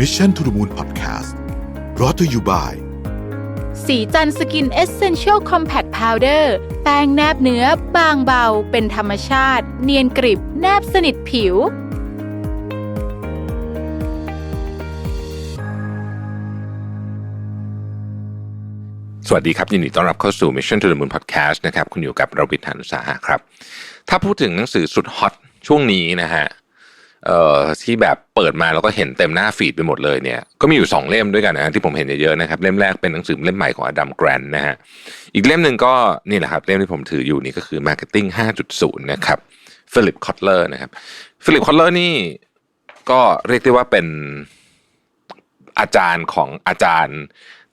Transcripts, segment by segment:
Mission to the Moon Podcast brought to you by สีจันสกินเอเซนเชียลคอมแพคพาวเดอร์แป้งแนบเนื้อบางเบา เป็นธรรมชาติ เนียนกริบ แนบสนิทผิว สวัสดีครับ ยินดีต้อนรับเข้าสู่ Mission to the Moon Podcast นะครับ คุณอยู่กับเราบิทานุสาหะครับ ถ้าพูดถึงหนังสือสุดฮอตช่วงนี้นะฮะ เอ่อที่แบบเปิดมาแล้วก็เห็นเต็มหน้าฟีดไปหมดเลยเนี่ยก็มีอยู่สองเล่มด้วยกันนะที่ผมเห็นเยอะๆนะครับ เล่มแรกเป็นหนังสือเล่มใหม่ของอดัมแกรนนะฮะอีกเล่มหนึ่งก็นี่แหละครับ เล่มที่ผมถืออยู่นี่ก็คือ Marketing 5.0 นะครับฟิลิปคอตเลอร์นะครับฟิลิปคอตเลอร์นี่ก็เรียกได้ว่าเป็นอาจารย์ของอาจารย์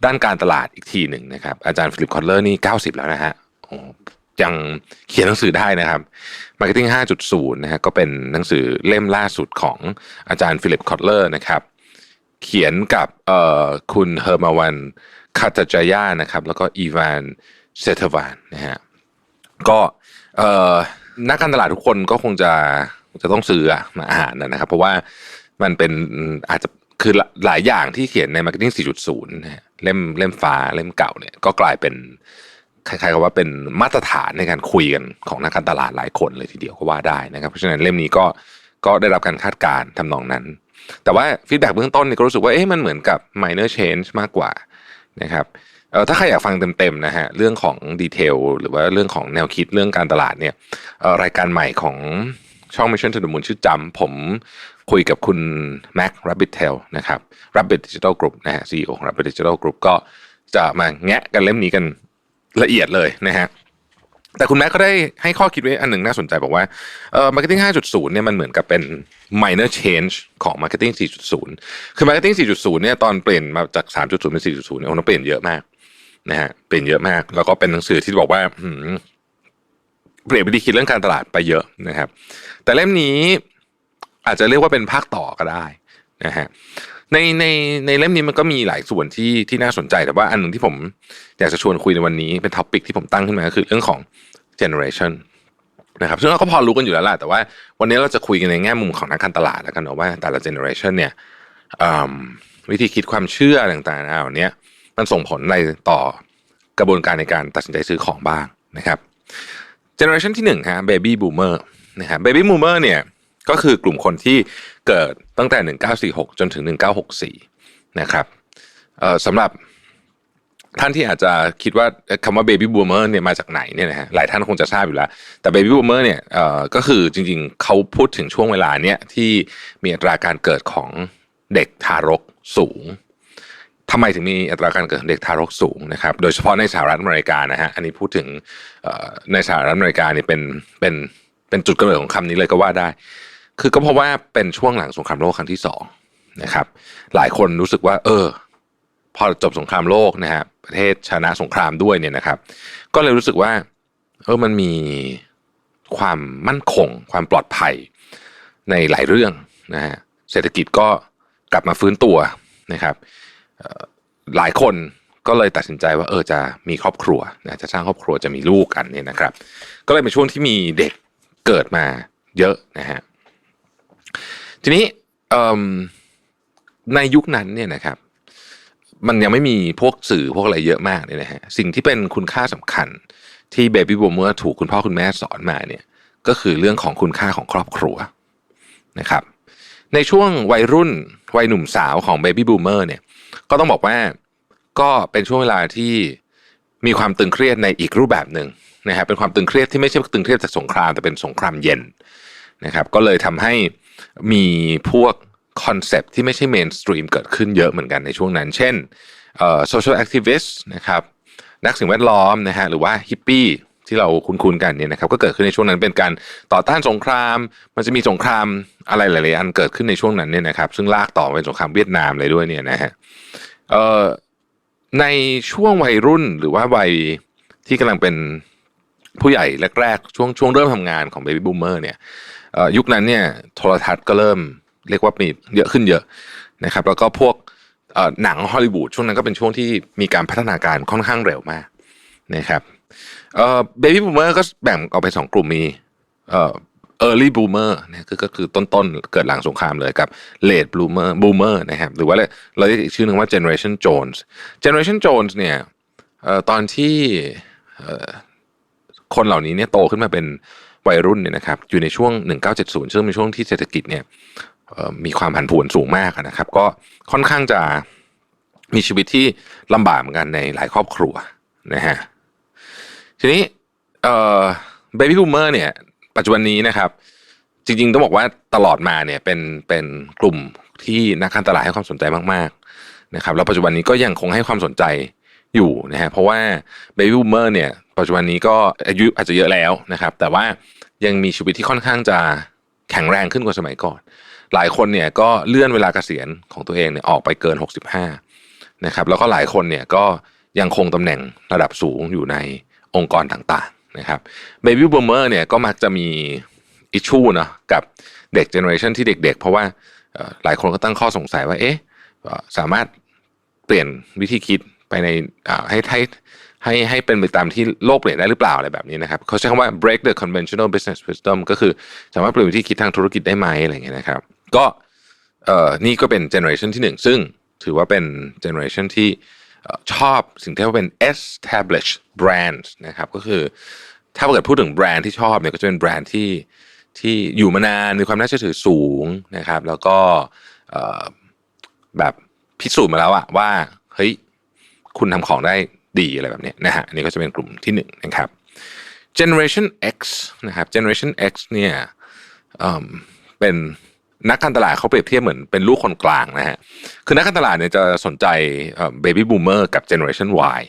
ด้านการตลาดอีกทีหนึ่งนะครับ อาจารย์ฟิลิปคอตเลอร์นี่ 90 แล้วนะฮะ ยังเขียนหนังสือได้นะครับ Marketing 5.0นะฮะก็เป็นหนังสือเล่มล่าสุดของอาจารย์ฟิลิปคอตเลอร์นะครับ เขียนกับเอ่อคุณเฮอร์มาวันคาตาจายานะครับ แล้วก็อีวานเซเทวานนะฮะก็เอ่อนักการตลาดทุกคนก็คงจะจะต้องซื้อมาอ่านนะครับ เพราะว่ามันเป็นอาจจะคือหลายอย่างที่เขียนใน Marketing 4.0นะฮะเล่มเล่มฟ้าเล่มเก่าเนี่ยก็กลายเป็น คล้ายๆกับว่าเป็นมาตรฐานในการคุยกันของนักการตลาดหลายคนเลยทีเดียวก็ว่าได้นะครับ เพราะฉะนั้นเล่มนี้ก็ก็ได้รับการคาดการณ์ทำนองนั้น แต่ว่าฟีดแบ็กเบื้องต้นเนี่ยก็รู้สึกว่าเอ๊ะมันเหมือนกับ minor change มากกว่านะครับเออถ้าใครอยากฟังเต็มๆนะฮะเรื่องของดีเทลหรือว่าเรื่องของแนวคิดเรื่องการตลาดเนี่ยรายการใหม่ของช่อง Mission to the Moon ชื่อจำผมคุยกับคุณ Mac Rabbit Tail นะครับ Rabbit Digital Group นะฮะ CEO ของ Rabbit Digital Group ก็จะมาแงะกันเล่มนี้กัน ละเอียดเลยนะฮะแต่คุณแม็กก็ได้ให้ข้อคิดไว้อันหนึ่งน่าสนใจบอกว่าเอ่อ marketing 5.0 เนี่ยมันเหมือนกับเป็น minor change ของ marketing 4.0 คือ marketing 4.0 เนี่ยตอนเปลี่ยนมาจาก 3.0 เป็น 4.0เนี่ยโอ้โหเปลี่ยนเยอะมากนะฮะเปลี่ยนเยอะมาก แล้วก็เป็นหนังสือที่บอกว่าเปลี่ยนวิธีคิดเรื่องการตลาดไปเยอะนะครับ แต่เล่มนี้อาจจะเรียกว่าเป็นภาคต่อก็ได้นะฮะ ในในในเล่มนี้มันก็มีหลายส่วนที่ที่น่าสนใจแต่ว่าอันหนึ่งที่ผมอยากจะชวนคุยในวันนี้เป็นท็อปิกที่ผมตั้งขึ้นมาก็คือเรื่องของ generation นะครับซึ่งเราก็พอรู้กันอยู่แล้วแหละแต่ว่าวันนี้เราจะคุยกันในแง่มุมของนักการตลาดแล้วกันเนาะว่าแต่ละ generation เนี่ยวิธีคิดความเชื่อต่างๆเหล่านี้มันส่งผลอะไรต่อกระบวนการในการตัดสินใจซื้อของบ้างนะครับ generation ที่หนึ่งฮะ baby boomer นะครับ baby boomer เนี่ย ก็คือกลุ่มคนที่เกิดตั้งแต่ 1946 จนถึง 1964 นะครับสำหรับท่านที่อาจจะคิดว่าคำว่า baby boomer เนี่ยมาจากไหนเนี่ยนะฮะหลายท่านคงจะทราบอยู่แล้ว แต่ baby boomer เนี่ยก็คือจริงๆเขาพูดถึงช่วงเวลาเนี้ยที่มีอัตราการเกิดของเด็กทารกสูงทำไมถึงมีอัตราการเกิดของเด็กทารกสูงนะครับ โดยเฉพาะในสหรัฐอเมริกานะฮะอันนี้พูดถึงในสหรัฐอเมริกาเนี่ยเป็นเป็นเป็นจุดกำเนิดของคำนี้เลยก็ว่าได้ คือก็เพราะว่าเป็นช่วงหลังสงครามโลกครั้งที่สองนะครับ หลายคนรู้สึกว่า เออ พอจบสงครามโลกนะฮะประเทศชนะสงครามด้วยเนี่ยนะครับ ก็เลยรู้สึกว่า เออมันมีความมั่นคง ความปลอดภัยในหลายเรื่องนะฮะเศรษฐกิจก็กลับมาฟื้นตัวนะครับออหลายคนก็เลยตัดสินใจว่าเออจะมีครอบครัวนะจะสร้างครอบครัวจะมีลูกกันเนี่ยนะครับ ก็เลยเป็นช่วงที่มีเด็กเกิดมาเยอะนะฮะ ทีนี้ในยุคนั้นเนี่ยนะครับ มันยังไม่มีพวกสื่อพวกอะไรเยอะมากเนี่ยนะฮะสิ่งที่เป็นคุณค่าสำคัญที่เบบี้บูมเมอร์ถูกคุณพ่อคุณแม่สอนมาเนี่ย ก็คือเรื่องของคุณค่าของครอบครัวนะครับ ในช่วงวัยรุ่นวัยหนุ่มสาวของเบบี้บูมเมอร์เนี่ย ก็ต้องบอกว่าก็เป็นช่วงเวลาที่มีความตึงเครียดในอีกรูปแบบหนึ่งนะฮะเป็นความตึงเครียดที่ไม่ใช่ตึงเครียดจากสงครามแต่เป็นสงครามเย็นนะครับ ก็เลยทำให้ มีพวกคอนเซปที่ไม่ใช่เมนสตรีมเกิดขึ้นเยอะเหมือนกันในช่วงนั้น เช่นเอ่อ social activist นะครับนักสิ่งแวดล้อมนะฮะหรือว่าฮิปปี้ที่เราคุ้นๆกันเนี่ยนะครับก็เกิดขึ้นในช่วงนั้นเป็นการต่อต้านสงคราม มันจะมีสงครามอะไรหลายๆอันเกิดขึ้นในช่วงนั้นเนี่ยนะครับซึ่งลากต่อเป็นสงครามเวียดนามเลยด้วยเนี่ยนะฮะในช่วงวัยรุ่นหรือว่าวัยที่กำลังเป็นผู้ใหญ่แรกๆช่วงช่วงเริ่มทำงานของ Baby Boomer เนี่ยเอ่ย ยุคนั้นเนี่ยโทรทัศน์ก็เริ่มเรียกว่ามีเยอะขึ้นเยอะนะครับ แล้วก็พวกหนังฮอลลีวูดช่วงนั้นก็เป็นช่วงที่มีการพัฒนาการค่อนข้างเร็วมากนะครับเอ่อ Baby Boomer ก็แบ่งออกเป็นสองกลุ่มมีเอ่อ early boomer นะคือก็คือต้นๆ เกิดหลังสงครามเลยกับ late boomer boomer นะครับหรือว่าเราเรียกอีกชื่อหนึ่งว่า generation Jones generation Jones เนี่ยตอนที่คนเหล่านี้เนี่ยโตขึ้นมาเป็น วัยรุ่นเนี่ยนะครับอยู่ในช่วง 1970 ซึ่งเป็นช่วงที่เศรษฐกิจเนี่ยมีความผันผวนสูงมากนะครับ ก็ค่อนข้างจะมีชีวิตที่ลำบากเหมือนกันในหลายครอบครัวนะฮะทีนี้เอ่อ baby boomer เนี่ยปัจจุบันนี้นะครับ จริงๆต้องบอกว่าตลอดมาเนี่ยเป็นเป็นกลุ่มที่นักการตลาดให้ความสนใจมากๆนะครับแล้วปัจจุบันนี้ก็ยังคงให้ความสนใจอยู่นะฮะเพราะว่า baby boomer เนี่ยปัจจุบันนี้ก็อายุอาจจะเยอะแล้วนะครับ แต่ว่า ยังมีชีวิตที่ค่อนข้างจะแข็งแรงขึ้นกว่าสมัยก่อน หลายคนเนี่ยก็เลื่อนเวลาเกษียณของตัวเองเนี่ยออกไปเกิน 65นะครับแล้วก็หลายคนเนี่ยก็ยังคงตำแหน่งระดับสูงอยู่ในองค์กรต่างๆนะครับ baby boomer เนี่ยก็มักจะมีอิชชูเนาะกับเด็กเจเนอเรชันที่เด็ก ๆ เพราะว่าหลายคนก็ตั้งข้อสงสัยว่าเอ๊ะสามารถเปลี่ยนวิธีคิดไปในอ่าให้ให้ ให้ให้เป็นไปตามที่โลกเปลี่ยนได้หรือเปล่าอะไรแบบนี้นะครับเขาใช้คำว่า break the conventional business wisdom ก็คือสามารถเปลี่ยนวิธีคิดทางธุรกิจได้ไหมอะไรอย่างเงี้ยนะครับ ก็เอ่อนี่ก็เป็นเจเนอเรชันที่หนึ่งซึ่งถือว่าเป็นเจเนอเรชันที่ชอบสิ่งที่เรียกว่าเป็น established brands นะครับก็คือถ้าเกิดพูดถึงแบรนด์ที่ชอบเนี่ยก็จะเป็นแบรนด์ที่ที่อยู่มานานมีความน่าเชื่อถือสูงนะครับ แล้วก็แบบพิสูจน์มาแล้วอะว่าเฮ้ยคุณทำของได้ ดีอะไรแบบนี้นะฮะอันนี้ก็จะเป็นกลุ่มที่หนึ่งนะครับ generation X นะครับ generation X เนี่ยเเป็นนักการตลาดเขาเปรียบเทียบเหมือนเป็นลูกคนกลางนะฮะ คือนักการตลาดเนี่ยจะสนใจเอ่อ baby boomer กับ generation Y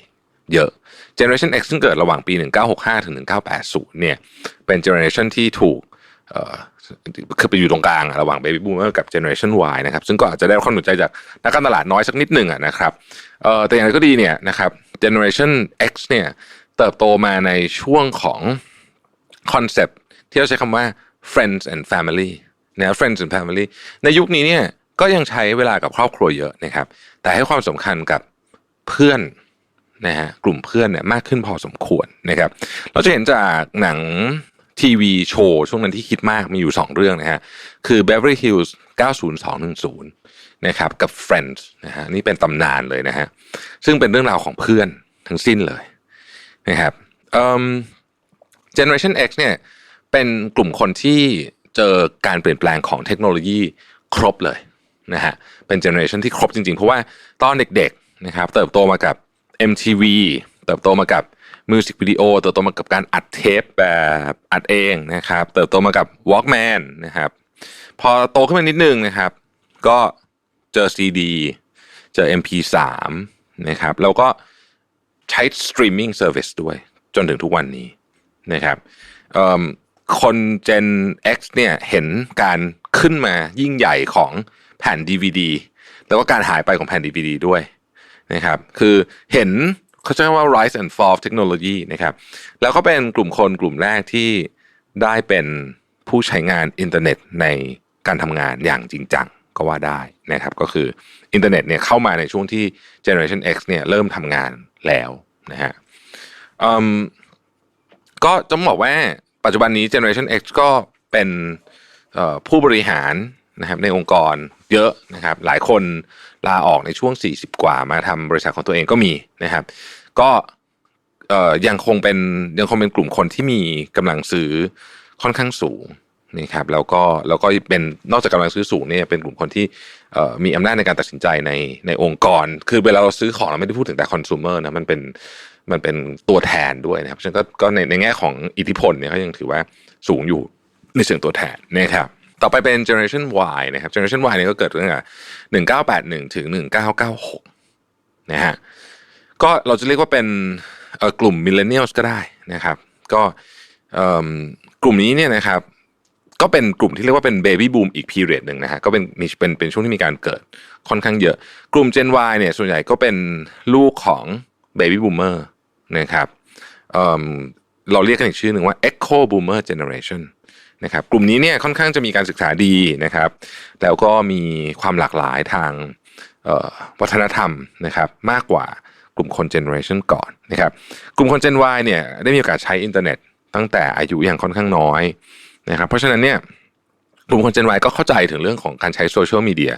เยอะ Generation X ซึ่งเกิดระหว่างปี 1965 ถึง 1980 เนี่ย เป็น generation ที่ถูกคือไปอยู่ตรงกลางระหว่าง Baby Boomer กับ Generation Y นะครับ ซึ่งก็อาจจะได้ความสนใจจากนักการตลาดน้อยสักนิดหนึ่งนะครับแต่อย่างไรก็ดีเนี่ยนะครับ Generation X เนี่ยเติบโตมาในช่วงของคอนเซปต์ที่เราใช้คำว่า friends and family นะ friends and family ในยุคนี้เนี่ยก็ยังใช้เวลากับครอบครัวเยอะนะครับ แต่ให้ความสำคัญกับเพื่อนนะฮะกลุ่มเพื่อนเนี่ยมากขึ้นพอสมควรนะครับ เราจะเห็นจากหนังทีวีโชว์ช่วงนั้นที่คิดมากมีอยู่ 2 เรื่องนะฮะคือ Beverly Hills 90210 นะครับกับ Friends นะฮะนี่เป็นตำนานเลยนะฮะซึ่งเป็นเรื่องราวของเพื่อนทั้งสิ้นเลยนะครับเอ่อ Generation X เนี่ยเป็นกลุ่มคนที่เจอการเปลี่ยนแปลงของเทคโนโลยีครบเลยนะฮะเป็นเจเนอเรชันที่ครบจริงๆ เพราะว่าตอนเด็กๆนะครับเติบโตมากับ MTV เติบโตมากับมิวสิกวิดีโอเติบโตมากับการอัดเทปแบบอัดเองนะครับ เติบโตมากับ Walkman นะครับ พอโตขึ้นมานิดนึงนะครับ ก็ เจอ CD เจอ MP3 นะครับแล้วก็ใช้ streaming service ด้วย จนถึงทุกวันนี้นะครับคน Gen X เนี่ยเห็นการขึ้นมายิ่งใหญ่ของแผ่น DVD แล้วก็การหายไปของแผ่น DVD ด้วยนะครับคือเห็นเขาใช้คำว่า rise and fall of technology นะครับแล้วก็เป็นกลุ่มคนกลุ่มแรกที่ได้เป็นผู้ใช้งานอินเทอร์เน็ตในการทำงานอย่างจริงจัง ก็ว่าได้นะครับก็คืออินเทอร์เน็ตเนี่ยเข้ามาในช่วงที่ Generation X เนี่ยเริ่มทำงานแล้วนะฮะอืมก็ต้องบอกว่าปัจจุบันนี้ Generation X ก็เป็นผู้บริหารนะครับในองค์กรเยอะนะครับ หลายคนลาออกในช่วง 40 กว่ามาทำบริษัทของตัวเองก็มีนะครับ ก็ยังคงเป็นยังคงเป็นกลุ่มคนที่มีกำลังซื้อค่อนข้างสูง นะครับแล้วก็แล้วก็เป็นนอกจากกำลังซื้อสูงเนี่ยเป็นกลุ่มคนที่มีอำนาจในการตัดสินใจในในองค์กร คือเวลาเราซื้อของเราไม่ได้พูดถึงแต่คอน sumer นะมันเป็นมันเป็นตัวแทนด้วยนะครับฉะนั้นก็ก็ในในแง่ของอิทธิพลเนี่ยเขายังถือว่าสูงอยู่ในเชิงตัวแทนนะครับต่อไปเป็น generation Y นะครับ generation Y เนี่ยก็เกิดตั้งแต่หนึ่งเก้าแปดหนึ่งถึงหนึ่งเก้าเก้าหกนะฮะก็เราจะเรียกว่าเป็นกลุ่ม millennials ก็ได้นะครับ ก็กลุ่มนี้เนี่ยนะครับ ก็เป็นกลุ่มที่เรียกว่าเป็น baby boom อีก period หนึ่งนะฮะก็เป็นมีเป็นเป็นช่วงที่มีการเกิดค่อนข้างเยอะ กลุ่ม Gen Y เนี่ยส่วนใหญ่ก็เป็นลูกของ baby boomer นะครับเเราเรียกกันอีกชื่อหนึ่งว่า echo boomer generation นะครับกลุ่มนี้เนี่ยค่อนข้างจะมีการศึกษาดีนะครับ แล้วก็มีความหลากหลายทางวัฒนธรรมนะครับมากกว่ากลุ่มคน generation ก่อนนะครับกลุ่มคน Gen Y เนี่ยได้มีโอกาสใช้อินเทอร์เน็ตตั้งแต่อายุอย่างค่อนข้างน้อย นะครับเพราะฉะนั้นเนี่ยกลุ่มคน Gen Y ก็เข้าใจถึงเรื่องของการใช้โซเชียลมีเดีย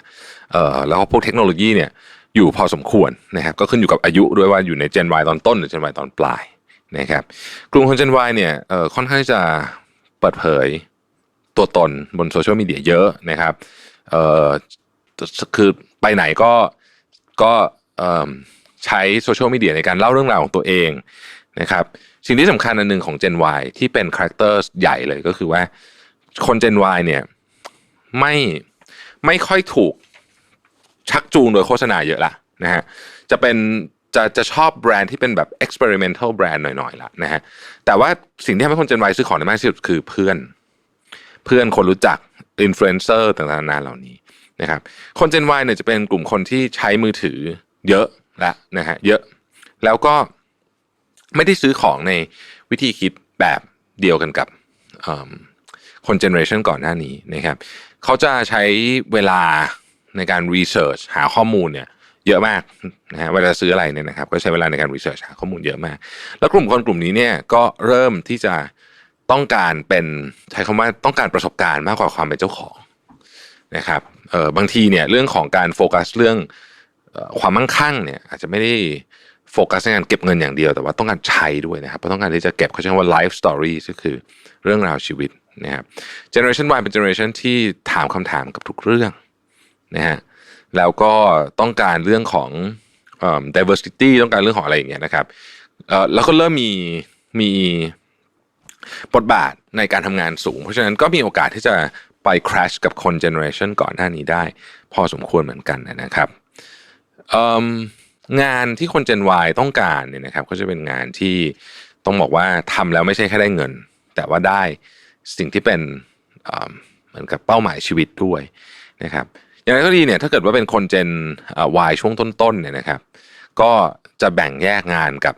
แล้วก็พวกเทคโนโลยีเนี่ยอยู่พอสมควรนะครับก็ขึ้นอยู่กับอายุด้วยว่าอยู่ใน Gen Y ตอนต้นหรือ Gen Y ตอนปลายนะครับกลุ่มคน Gen Y เนี่ยค่อนข้างจะเปิดเผยตัวตนบนโซเชียลมีเดียเยอะนะครับคือไปไหนก็ก็ใช้โซเชียลมีเดียในการเล่าเรื่องราวของตัวเอง นะครับสิ่งที่สำคัญอันหนึ่งของ Gen Y ที่เป็นคาแรคเตอร์ใหญ่เลยก็คือว่าคน Gen Y เนี่ยไม่ไม่ค่อยถูกชักจูงโดยโฆษณาเยอะละนะฮะจะเป็นจะจะชอบแบรนด์ที่เป็นแบบ experimental แบรนด์หน่อยๆละนะฮะแต่ว่าสิ่งที่ทำให้คน Gen Y ซื้อของได้มากที่สุดคือเพื่อน เพื่อนคนรู้จักอินฟลูเอนเซอร์ต่างๆนานาเหล่านี้นะครับคน Gen Y เนี่ยจะเป็นกลุ่มคนที่ใช้มือถือเยอะละนะฮะเยอะแล้วก็ ไม่ได้ซื้อของในวิธีคิดแบบเดียวกันกับคนเจเนอเรชันก่อนหน้านี้นะครับเขาจะใช้เวลาในการรีเสิร์ชหาข้อมูลเนี่ยเยอะมากนะฮะเวลาซื้ออะไรเนี่ยนะครับ ก็ใช้เวลาในการรีเสิร์ชหาข้อมูลเยอะมาก แล้วกลุ่มคนกลุ่มนี้เนี่ยก็เริ่มที่จะต้องการเป็นใช้คำว่าต้องการประสบการณ์มากกว่าความเป็นเจ้าของนะครับเออบางทีเนี่ยเรื่องของการโฟกัสเรื่องความมั่งคั่งเนี่ยอาจจะไม่ได้ โฟกัสในการเก็บเงินอย่างเดียว แต่ว่าต้องการใช้ด้วยนะครับเพราะต้องการที่จะเก็บเขาใช้คำว่า life story ก็คือเรื่องราวชีวิตนะครับ generation Y เป็น generation ที่ถามคำถามกับทุกเรื่องนะฮะแล้วก็ต้องการเรื่องของเอิ่ม diversity ต้องการเรื่องของอะไรอย่างเงี้ยนะครับเอ่อแล้วก็เริ่มมีมีบทบาทในการทำงานสูง เพราะฉะนั้นก็มีโอกาสที่จะไป crash กับคน generation ก่อนหน้านี้ได้ พอสมควรเหมือนกันนะครับอิ่ม งานที่คน Gen Y ต้องการเนี่ยนะครับ ก็จะเป็นงานที่ต้องบอกว่าทำแล้วไม่ใช่แค่ได้เงิน แต่ว่าได้สิ่งที่เป็นเหมือนกับเป้าหมายชีวิตด้วยนะครับ อย่างไรก็ดีเนี่ยถ้าเกิดว่าเป็นคนเจนเอ่อ Y ช่วงต้นๆเนี่ยนะครับ ก็จะแบ่งแยกงานกับ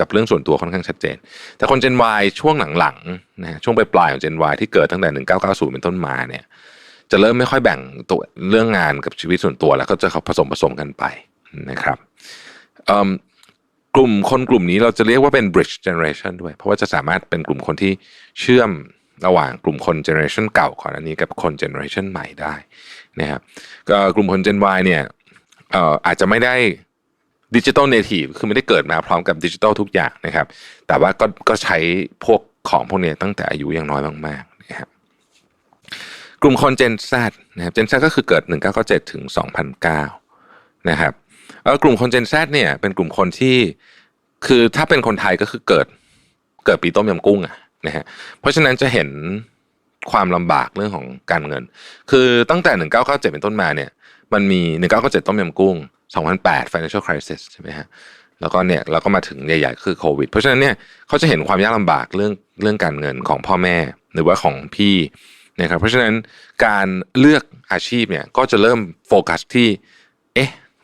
กับเรื่องส่วนตัวค่อนข้างชัดเจน แต่คน Gen Y ช่วงหลังๆนะช่วงปลายๆของ Gen Y ที่เกิดตั้งแต่ 1990 เป็นต้นมาเนี่ยจะเริ่มไม่ค่อยแบ่งตัวเรื่องงานกับชีวิตส่วนตัวแล้วก็จะผสมผสมกันไป นะครับกลุ่มคนกลุ่มนี้เราจะเรียกว่าเป็น bridge generation ด้วย เพราะว่าจะสามารถเป็นกลุ่มคนที่เชื่อมระหว่างกลุ่มคน generation เก่าก่อนอันนี้กับคน generation ใหม่ได้นะครับกลุ่มคน Gen Y เนี่ยอาจจะไม่ได้ดิจิตอลเนทีฟคือไม่ได้เกิดมาพร้อมกับดิจิตอลทุกอย่างนะครับ แต่ว่าก็ก็ใช้พวกของพวกนี้ตั้งแต่อายุยังน้อยมากๆนะครับกลุ่มคน Gen Z นะครับ Gen Z ก็คือเกิด 1997 ถึง 2009 นะครับ กลุ่มคน Gen Z เนี่ย เป็นกลุ่มคนที่คือถ้าเป็นคนไทยก็คือเกิด เกิดปีต้มยำกุ้งอะนะฮะเพราะฉะนั้นจะเห็นความลำบากเรื่องของการเงิน คือตั้งแต่ 1997 เป็นต้นมาเนี่ย มันมี 1997 ต้มยำกุ้ง 2008 financial crisis ใช่ไหมฮะ แล้วก็เนี่ยเราก็มาถึงใหญ่ๆคือโควิด เพราะฉะนั้นเนี่ยเขาจะเห็นความยากลำบากเรื่องเรื่องการเงินของพ่อแม่ หรือว่าของพี่นะครับ เพราะฉะนั้นการเลือกอาชีพเนี่ยก็จะเริ่มโฟกัสที่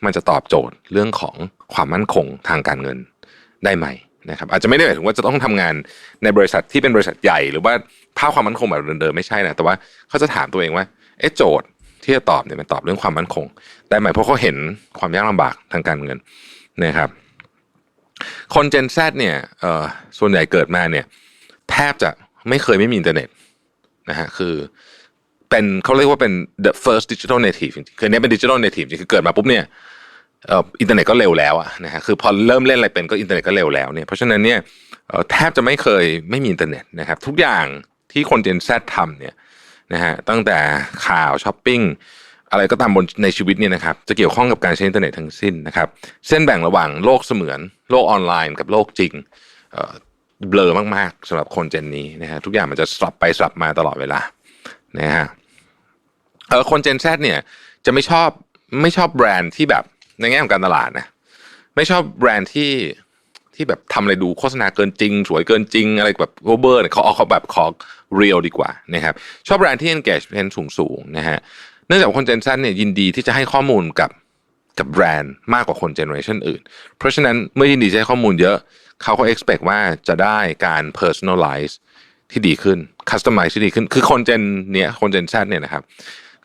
มันจะตอบโจทย์เรื่องของความมั่นคงทางการเงินได้ไหมนะครับอาจจะไม่ได้หมายถึงว่าจะต้องทำงานในบริษัทที่เป็นบริษัทใหญ่หรือว่าภาพความมั่นคงแบบเดิมๆไม่ใช่นะแต่ว่าเขาจะถามตัวเองว่าเอ๊ะโจทย์ที่จะตอบเนี่ยมันตอบเรื่องความมั่นคง ได้ไหมเพราะเขาเห็นความยากลำบากทางการเงินนะครับ คน Gen Z เนี่ยเอ่อส่วนใหญ่เกิดมาเนี่ยแทบจะไม่เคยไม่มีอินเทอร์เน็ตนะฮะคือ เป็นเขาเรียกว่าเป็น the first digital native จริงๆคือเนี่ยเป็น digital native จริงๆคือเกิดมาปุ๊บเนี่ยอินเทอร์เน็ตก็เร็วแล้วอะนะฮะคือพอเริ่มเล่นอะไรเป็นก็อินเทอร์เน็ตก็เร็วแล้วเนี่ยเพราะฉะนั้นเนี่ยแทบจะไม่เคยไม่มีอินเทอร์เน็ตนะครับทุกอย่างที่คน Gen Z ทำเนี่ยนะฮะตั้งแต่ข่าวช้อปปิ้งอะไรก็ตามบนในชีวิตเนี่ยนะครับจะเกี่ยวข้องกับการใช้อินเทอร์เน็ตทั้งสิ้นนะครับเส้นแบ่งระหว่างโลกเสมือนโลกออนไลน์กับโลกจริงเอ่อเบลอมากๆสำหรับคนเจนนี้นะฮะทุกอย่างมันจะสลับไปสลับมาตลอดเวลา นะฮะเออคนเจน Z เนี่ย จะไม่ชอบไม่ชอบแบรนด์ที่แบบในแง่ของการตลาดนะไม่ชอบแบรนด์ที่ที่แบบทำอะไรดูโฆษณาเกินจริง สวยเกินจริง อะไรแบบโอเวอร์เนี่ยเขาเอาเขาแบบขอเรียลดีกว่านะครับชอบแบรนด์ที่ engagement สูงสูงๆนะฮะเนื่องจากคนเจน Z เนี่ยยินดีที่จะให้ข้อมูลกับกับแบรนด์มากกว่าคนเจเนอเรชันอื่น เพราะฉะนั้นเมื่อยินดีจะให้ข้อมูลเยอะ เขาก็ expect ว่าจะได้การ personalize ที่ดีขึ้น customize ที่ดีขึ้น คือคนเจนเนี่ยคนเจน Z เนี่ยนะครับ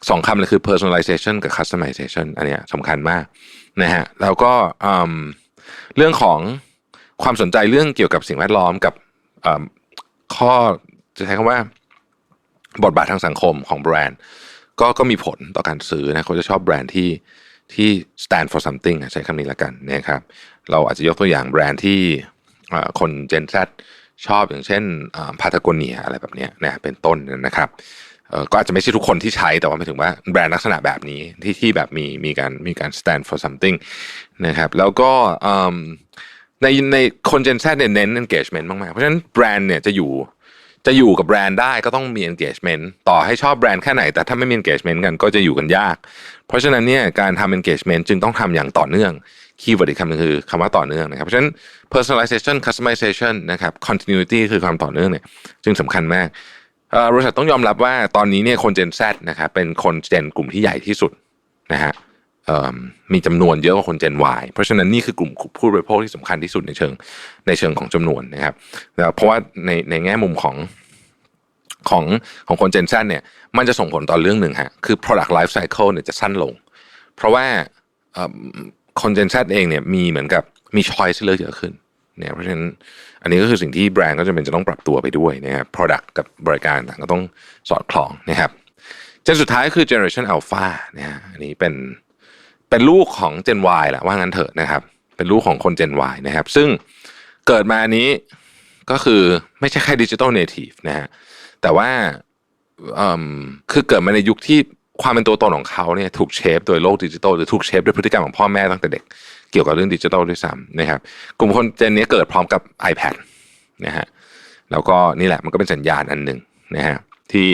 สองคำเลยคือ personalization กับ customization อันเนี้ยสำคัญมากนะฮะแล้วก็เรื่องของความสนใจเรื่องเกี่ยวกับสิ่งแวดล้อมกับข้อจะใช้คำว่า บทบาททางสังคมของแบรนด์ ก็ก็มีผลต่อการซื้อนะเขาจะชอบแบรนด์ที่ที่ stand for something ใช้คำนี้ละกันนะครับเราอาจจะยกตัวอย่างแบรนด์ที่คน Gen Z ชอบอย่างเช่นพาทากเนียอะไรแบบนี้นะเป็นต้นนะครับก็อาจจะไม่ใช่ทุกคนที่ใช้แต่ว่าหมายถึงว่าแบรนด์ลักษณะแบบนี้ที่ที่แบบมีมีการมีการ stand for something นะครับแล้วก็ในในคน Gen Z เนี่ยเน้น engagement มากๆ เพราะฉะนั้นแบรนด์เนี่ยจะอยู่จะอยู่กับแบรนด์ได้ก็ต้องมี engagement ต่อให้ชอบแบรนด์แค่ไหน แต่ถ้าไม่มี engagement กันก็จะอยู่กันยาก เพราะฉะนั้นเนี่ยการทำ engagement จึงต้องทำอย่างต่อเนื่อง คีย์เวิร์ดอีกคำหนึงคือคำว่าต่อเนื่องนะครับเพราะฉะนั้น personalization customization นะครับ continuity คือความต่อเนื่องเนี่ยจึงสำคัญมากบริษัทต้องยอมรับว่าตอนนี้เนี่ยคน Gen Z นะครับเป็นคนเจนกลุ่มที่ใหญ่ที่สุดนะฮะมีจำนวนเยอะกว่าคน Gen Y เพราะฉะนั้นนี่คือกลุ่มผู้บริโภคที่สำคัญที่สุดในเชิงในเชิงของจำนวนนะครับเพราะว่าในในแง่มุมของของของคน Gen Z เนี่ยมันจะส่งผลต่อเรื่องหนึ่งฮะคือ product life cycle เนี่ยจะสั้นลง เพราะว่า เอิ่มคน Gen Z เองเนี่ยมีเหมือนกับมี choice ให้เลือกเยอะขึ้นเนี่ยเพราะฉะนั้นอันนี้ก็คือสิ่งที่แบรนด์ก็จะเป็นจะต้องปรับตัวไปด้วยนะครับ product กับบริการต่างก็ต้องสอดคล้องนะครับเจนสุดท้ายคือ generation alpha นะฮะอันนี้เป็นเป็นลูกของ Gen Y แหละว่างั้นเถอะนะครับ เป็นลูกของคน Gen Y นะครับ ซึ่งเกิดมาอันนี้ก็คือไม่ใช่แค่ดิจิ t a ลเนทีฟนะฮะแต่ว่าอืมคือเกิดมาในยุคที่ ความเป็นตัวตนของเขาเนี่ยถูกเชฟโดยโลกดิจิทัลหรือถูกเชฟด้วยพฤติกรรมของพ่อแม่ตั้งแต่เด็กเกี่ยวกับเรื่องดิจิทัลด้วยซ้ำนะครับ กลุ่มคนเจนนี้เกิดพร้อมกับ iPad นะฮะแล้วก็นี่แหละมันก็เป็นสัญญาณอันหนึ่งนะฮะที่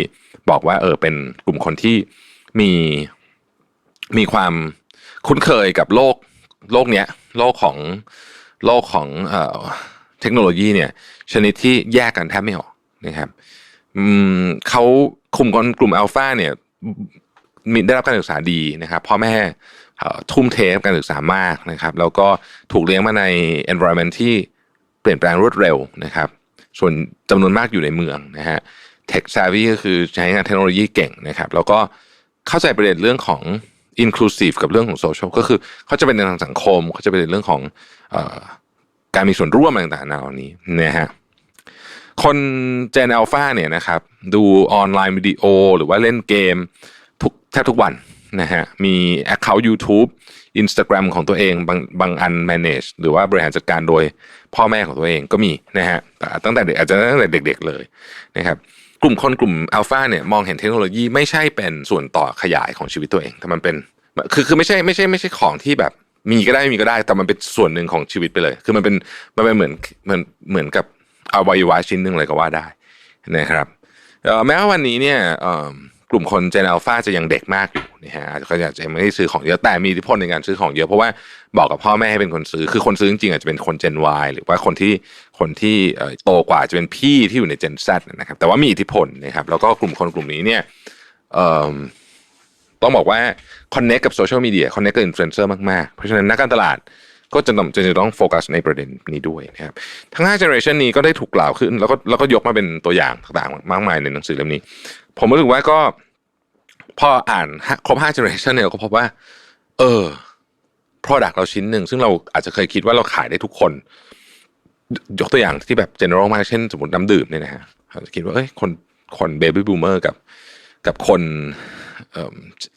บอกว่าเออเป็นกลุ่มคนที่มีมีความคุ้นเคยกับโลกโลกเนี้ยโลกของโลกของเอ่อเทคโนโลยีเนี่ยชนิดที่แยกกันแทบไม่ออกนะครับเขาคุมคนกลุ่มอัลฟาเนี่ย มีได้รับการศึกษาดีนะครับพ่อแม่ทุ่มเทกับการศึกษามากนะครับ แล้วก็ถูกเลี้ยงมาใน environment ที่เปลี่ยนแปลงรวดเร็วนะครับ ส่วนจำนวนมากอยู่ในเมืองนะฮะ tech savvy ก็คือใช้งานเทคโนโลยีเก่งนะครับ แล้วก็เข้าใจประเด็นเรื่องของ inclusive กับเรื่องของ social ก็คือเขาจะเป็นในทางสังคมเขาจะเป็นในเรื่องของออการมีส่วนร่วมต่างๆเหล่านี้นะฮะคนเจนอัลฟาเนี่ยนะครับ ดูออนไลน์วิดีโอ หรือว่าเล่นเกม แทบทุกวันนะฮะมี Account YouTube Instagram ของตัวเองบางบางอัน manage หรือว่าบริหารจัดการโดยพ่อแม่ของตัวเองก็มีนะฮะตั้งแต่เด็กอาจจะตั้งแต่เด็ก ๆเลยนะครับกลุ่มคนกลุ่มอัลฟาเนี่ยมองเห็นเทคโนโลยีไม่ใช่เป็นส่วนต่อขยายของชีวิตตัวเอง แต่มันเป็นคือคือไม่ใช่ไม่ใช่ไม่ใช่ของที่แบบมีก็ได้ไม,มีก็ได้ แต่มันเป็นส่วนหนึ่งของชีวิตไปเลย คือมันเป็นมันเป็นเหมือนเหมือนเหมือนกับอวัยวะชิ้นหนึ่งเลยก็ว่าได้นะครับแม้ว่าวันนี้เนี่ยอ กลุ่มคนเจนอัลฟาจะยังเด็กมากอยู่นะฮะอาจจะอาจจะไม่ได้ซื้อของเยอะแต่มีอิทธิพลในการซื้อของเยอะเพราะว่าบอกกับพ่อแม่ให้เป็นคนซื้อคือคนซื้อจริงๆอาจจะเป็นคนเจน Y หรือว่าคนที่คนที่โตกว่าจะเป็นพี่ที่อยู่ในเจน Z นะครับแต่ว่ามีอิทธิพลนะครับแล้วก็กลุ่มคนกลุ่มนี้เนี่ยต้องบอกว่าคอนเน c กกับโซเชียลมีเดียคอนเน c กกับอินฟลูเอนเซอร์มากๆ เพราะฉะนั้นนักการตลาดก็จะต้องจะจะต้องโฟกัสในประเด็นนี้ด้วยนะครับทั้ง5 generation นี้ก็ได้ถูกกล่าวขึ้น แล้วก็แล้วก็ยกมาเป็นตัวอย่างต่างๆ มากมายในหนังสือเล่มนี้ ผมรู้สึกว่าก็พออ่านครบ5 generation เนี่ยเราก็พบว่า เออ product เราชิ้นหนึ่งซึ่งเราอาจจะเคยคิดว่าเราขายได้ทุกคน ยกตัวอย่างที่แบบ general มากเช่น สมมติน้ำดื่มเนี่ยนะฮะเราจะคิดว่าเอ้ยคนคน baby boomer กับ กับคน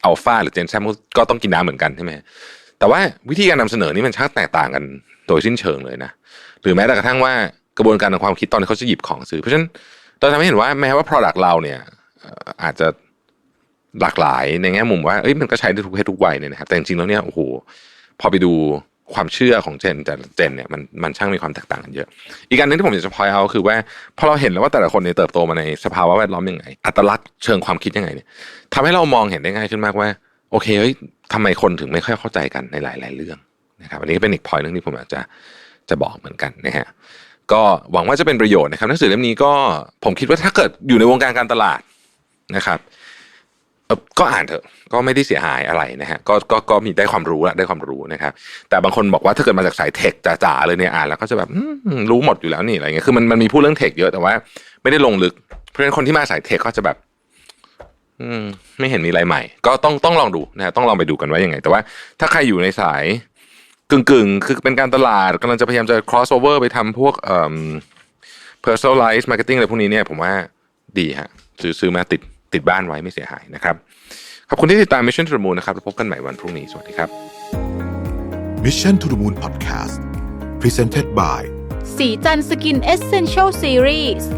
อัลฟาหรือเจนแซมก็ต้องกินน้ำเหมือนกันใช่ไหมแต่ว่าวิธีการนำเสนอนี่มันช่างแตกต่างกันโดยสิ้นเชิงเลยนะหรือแม้แต่กระทั่งว่ากระบวนการทางความคิดตอนที่เขาจะหยิบของซื้อเพราะฉะนั้นเราทำให้เห็นว่าแม้ว่า product เราเนี่ย อาจจะหลากหลายในแง่มุมว่าเอ้ยมันก็ใช้ได้ทุกเพศทุกวัยเนี่ยนะครับแต่จริงๆแล้วเนี่ยโอ้โหพอไปดูความเชื่อของเจนแต่เจนเนี่ยมันมันช่างมีความแตกต่างกันเยอะ อีกการหนึงที่ผมอยากจะพอยเอาคือว่าพอเราเห็นแล้วว่าแต่ละคนเนี่ยเติบโตมาในสภาวะแวดล้อมยังไง อัตลักษณ์เชิงความคิดยังไงเนี่ยทำให้เรามองเห็นได้ง่ายขึ้นมากว่า โอเคเฮ้ยทำไมคนถึงไม่ค่อยเข้าใจกันในหลาย ๆ เรื่องนะครับอันนี้ก็เป็นอีกพอยนึงที่ผมอยากจะจะบอกเหมือนกันนะฮะก็หวังว่าจะเป็นประโยชน์นะครับหนังสือเล่มนี้ก็ผมคิดว่าถ้าเกิดอยู่ในวงการการตลาด นะครับก็อ่านเถอะก็ไม่ได้เสียหายอะไรนะฮะก็ก็ก็มีได้ความรู้ละได้ความรู้นะครับ แต่บางคนบอกว่าถ้าเกิดมาจากสายเทคจ๋าๆเลยเนี่ยอ่านแล้วก็จะแบบรู้หมดอยู่แล้วนี่อะไรเงี้ยคือมันมันมีพูดเรื่องเทคเยอะแต่ว่า ไม่ได้ลงลึก เพราะฉะนั้นคนที่มาสายเทคก็จะแบบ อืม ไม่เห็นมีอะไรใหม่ ก็ต้องต้องลองดูนะฮะต้องลองไปดูกันว่ายังไง แต่ว่าถ้าใครอยู่ในสายกึ่งกึ่งๆคือเป็นการตลาดกำลังจะพยายามจะ cross over ไปทำพวกเอ่อ personalized marketing อะไรพวกนี้เนี่ย ผมว่าดีฮะซื้อซื้อมาติด ติดบ้านไว้ไม่เสียหายนะครับ ขอบคุณที่ติดตาม Mission to the Moon นะครับแล้วพบกันใหม่วันพรุ่งนี้ สวัสดีครับ Mission to the Moon Podcast Presented by สีจันสกินเอเซนเช l ลซีรีส์